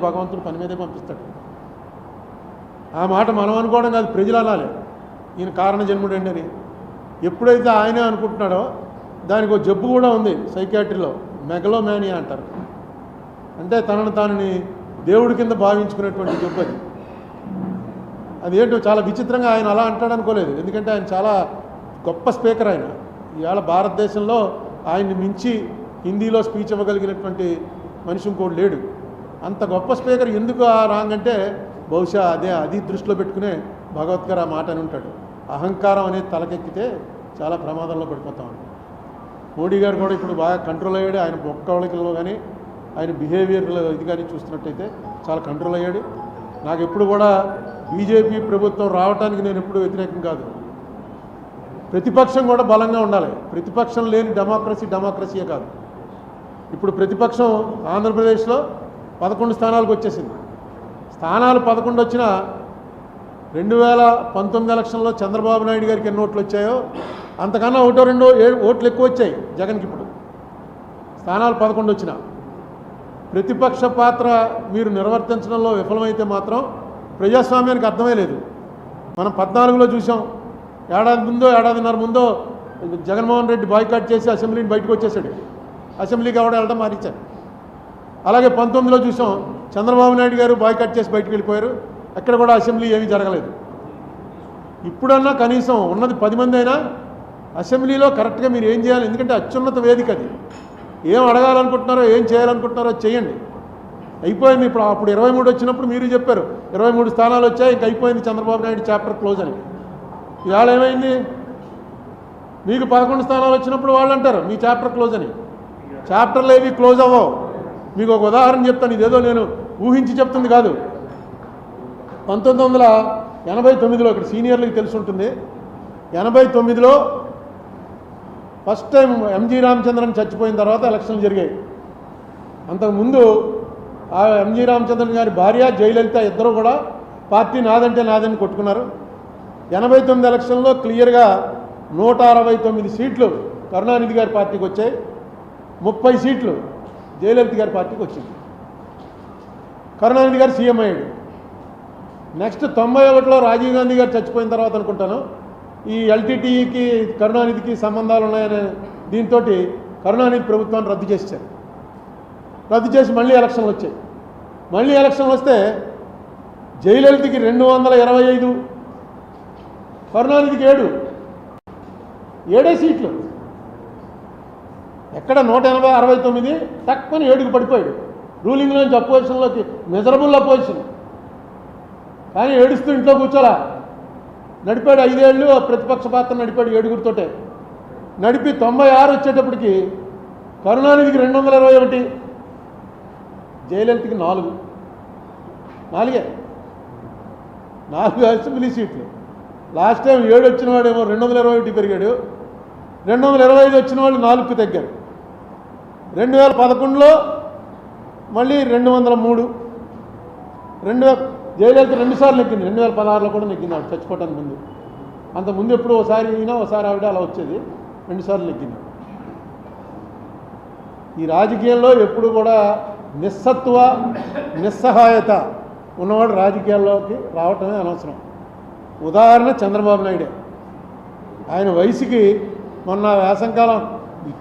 భగవంతుడు పని మీదే పంపిస్తాడు. ఆ మాట మనం అనుకోవడం కాదు ప్రజలు అనాలి. ఈయన కారణ జన్ముడండి అని. ఎప్పుడైతే ఆయనే అనుకుంటున్నాడో దానికి ఒక జబ్బు కూడా ఉంది సైకాట్రీలో. మెగలోమానియా అంటారు. అంటే తనను తానని దేవుడి కింద భావించుకునేటువంటి జబ్బు అది. అదేంటో చాలా విచిత్రంగా ఆయన అలా అంటాడు అనుకోలేదు. ఎందుకంటే ఆయన చాలా గొప్ప స్పీకర్ ఆయన. ఇవాళ భారతదేశంలో ఆయన్ని మించి హిందీలో స్పీచ్ ఇవ్వగలిగినటువంటి మనిషి ఇంకోటి లేడు. అంత గొప్ప స్పీకర్ ఎందుకు ఆ రాంగ్ అంటే బహుశా అదే అది దృష్టిలో పెట్టుకునే భగవద్గారు ఆ మాట అని ఉంటాడు. అహంకారం అనేది తలకెక్కితే చాలా ప్రమాదంలో పడిపోతాం మోడీ గారు కూడా ఇప్పుడు బాగా కంట్రోల్ అయ్యాడు. ఆయన బొక్కవళికల్లో కానీ ఆయన బిహేవియర్లో ఇది కానీ చూస్తున్నట్టయితే చాలా కంట్రోల్ అయ్యాడు. నాకు ఎప్పుడు కూడా బీజేపీ ప్రభుత్వం రావడానికి నేను ఎప్పుడు వ్యతిరేకం కాదు. ప్రతిపక్షం కూడా బలంగా ఉండాలి. ప్రతిపక్షం లేని డెమోక్రసీ డెమోక్రసీయే కాదు. ఇప్పుడు ప్రతిపక్షం ఆంధ్రప్రదేశ్లో పదకొండు స్థానాలకు వచ్చేసింది. స్థానాలు పదకొండు వచ్చినా రెండు వేల పంతొమ్మిది ఎలక్షన్లో చంద్రబాబు నాయుడు గారికి ఎన్ని ఓట్లు వచ్చాయో అంతకన్నా ఒకటో రెండో ఏడు ఓట్లు ఎక్కువ వచ్చాయి జగన్కి ఇప్పుడు. స్థానాలు పదకొండు వచ్చిన. ప్రతిపక్ష పాత్ర మీరు నిర్వర్తించడంలో విఫలమైతే మాత్రం ప్రజాస్వామ్యానికి అర్థమే లేదు. మనం పద్నాలుగులో చూసాం ఏడాది ముందో ఏడాదిన్నర ముందో జగన్మోహన్ రెడ్డి బాయ్కాట్ చేసి అసెంబ్లీని బయటకు వచ్చేసాడు అసెంబ్లీకి ఎవడ వెళ్ళడం మారించారు అలాగే పంతొమ్మిదిలో చూసాం చంద్రబాబు నాయుడు గారు బాయ్కట్ చేసి బయటకు వెళ్ళిపోయారు. ఎక్కడ కూడా అసెంబ్లీ ఏమీ జరగలేదు. ఇప్పుడన్నా కనీసం ఉన్నది పది మంది అయినా అసెంబ్లీలో కరెక్ట్గా మీరు ఏం చేయాలి? ఎందుకంటే అత్యున్నత వేదిక అది. ఏం అడగాలనుకుంటున్నారో ఏం చేయాలనుకుంటున్నారో చేయండి. అయిపోయింది ఇప్పుడు అప్పుడు ఇరవై మూడు వచ్చినప్పుడు మీరు చెప్పారు ఇరవై మూడు స్థానాలు వచ్చాయి ఇంక అయిపోయింది చంద్రబాబు నాయుడు చాప్టర్ క్లోజ్ అని. ఇవాళ ఏమైంది? మీకు పదకొండు స్థానాలు వచ్చినప్పుడు వాళ్ళు అంటారు మీ చాప్టర్ క్లోజ్ అని. చాప్టర్లు ఏవి క్లోజ్ అవ్వవు. మీకు ఒక ఉదాహరణ చెప్తాను. ఇదేదో నేను ఊహించి చెప్తుంది కాదు. పంతొమ్మిది వందల ఎనభై తొమ్మిదిలో ఇక్కడ సీనియర్లకు తెలిసి ఉంటుంది. ఎనభై తొమ్మిదిలో ఫస్ట్ టైం ఎంజీ రామచంద్రన్ చచ్చిపోయిన తర్వాత ఎలక్షన్లు జరిగాయి. అంతకుముందు ఆ ఎంజీ రామచంద్రన్ గారి భార్య జయలలిత ఇద్దరు కూడా పార్టీ నాదంటే నాదని కొట్టుకున్నారు. ఎనభై తొమ్మిది ఎలక్షన్లో క్లియర్గా నూట అరవై తొమ్మిది సీట్లు కరుణానిధి గారి పార్టీకి వచ్చాయి. ముప్పై సీట్లు జయలలిత గారి పార్టీకి వచ్చింది. కరుణానిధి గారు సీఎం అయ్యాడు. నెక్స్ట్ తొంభై ఒకటిలో రాజీవ్ గాంధీ గారు చచ్చిపోయిన తర్వాత అనుకుంటాను ఈ ఎల్టీటీఈకి కరుణానిధికి సంబంధాలు ఉన్నాయనే దీంతో కరుణానిధి ప్రభుత్వాన్ని రద్దు చేశారు. రద్దు చేసి మళ్ళీ ఎలక్షన్లు వచ్చాయి. మళ్ళీ ఎలక్షన్లు వస్తే జయలలితకి రెండు వందల ఇరవై ఐదు కరుణానిధికి ఏడు. ఏడే సీట్లు. ఎక్కడ నూట ఎనభై అరవై తొమ్మిది? తక్కువని ఏడుకు పడిపోయాడు. రూలింగ్లోంచి అపోజిషన్లోకి మిజరబుల్ అపోజిషన్ కానీ ఏడుస్తూ ఇంట్లో కూర్చోలా? నడిపాడు ఐదేళ్ళు ఆ ప్రతిపక్ష పాత్ర నడిపాడు ఏడుగురితోటే. నడిపి తొంభై ఆరు వచ్చేటప్పటికి కరుణానిధికి రెండు వందల ఇరవై ఒకటి జయలలితకి నాలుగు. నాలుగే? నాలుగు అసెంబ్లీ సీట్లు లాస్ట్ టైం ఏడు వచ్చిన వాడేమో రెండు వందల ఇరవై ఒకటి పెరిగాడు. రెండు వందల ఇరవై ఐదు వచ్చిన వాళ్ళు నాలుగుకు తగ్గారు. రెండు వేల పదకొండులో మళ్ళీ రెండు వందల మూడు. రెండు వేల జయలలిత రెండుసార్లు ఎక్కింది రెండు వేల పదహారులో కూడా ఎక్కింది ఆవిడ చచ్చిపోవటానికి ముందు. అంత ముందు ఎప్పుడు ఒకసారి ఈయన ఒకసారి ఆవిడ అలా వచ్చేది. రెండుసార్లు ఎక్కింది ఈ రాజకీయంలో ఎప్పుడు కూడా నిస్సత్వ నిస్సహాయత ఉన్నవాడు రాజకీయాల్లోకి రావటమే అనవసరం. ఉదాహరణ చంద్రబాబు నాయుడే. ఆయన వయసుకి మొన్న వేసంకాలం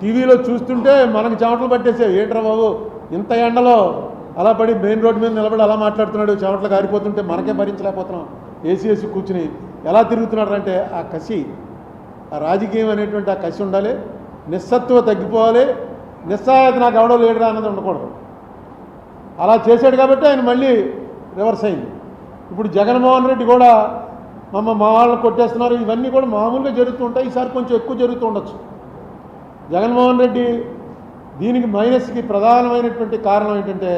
టీవీలో చూస్తుంటే మనకి చెమటలు పట్టేసే ఏంట్రా బాబు ఇంత ఎండలో అలా పడి మెయిన్ రోడ్డు మీద నిలబడి అలా మాట్లాడుతున్నాడు చెమటలు కారిపోతుంటే మనకే భరించలేకపోతున్నాం. ఏసీ ఏసీ కూర్చుని ఎలా తిరుగుతున్నాడు అంటే ఆ కసి ఆ రాజకీయం అనేటువంటి ఆ కసి ఉండాలి నిస్సత్వ తగ్గిపోవాలి నిస్సాయత నాకు ఎవడో లేడురా అన్నది ఉండకూడదు. అలా చేశాడు కాబట్టి ఆయన మళ్ళీ రివర్స్ అయింది. ఇప్పుడు జగన్మోహన్ రెడ్డి కూడా అమ్మ మా వాళ్ళని కొట్టేస్తున్నారు. ఇవన్నీ కూడా మామూలుగా జరుగుతూ ఉంటాయి. ఈసారి కొంచెం ఎక్కువ జరుగుతూ ఉండొచ్చు. జగన్మోహన్ రెడ్డి దీనికి మైనస్కి ప్రధానమైనటువంటి కారణం ఏంటంటే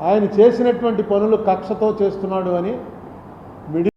ఆయన చేసినటువంటి పనులు కక్షతో చేస్తున్నాడు అని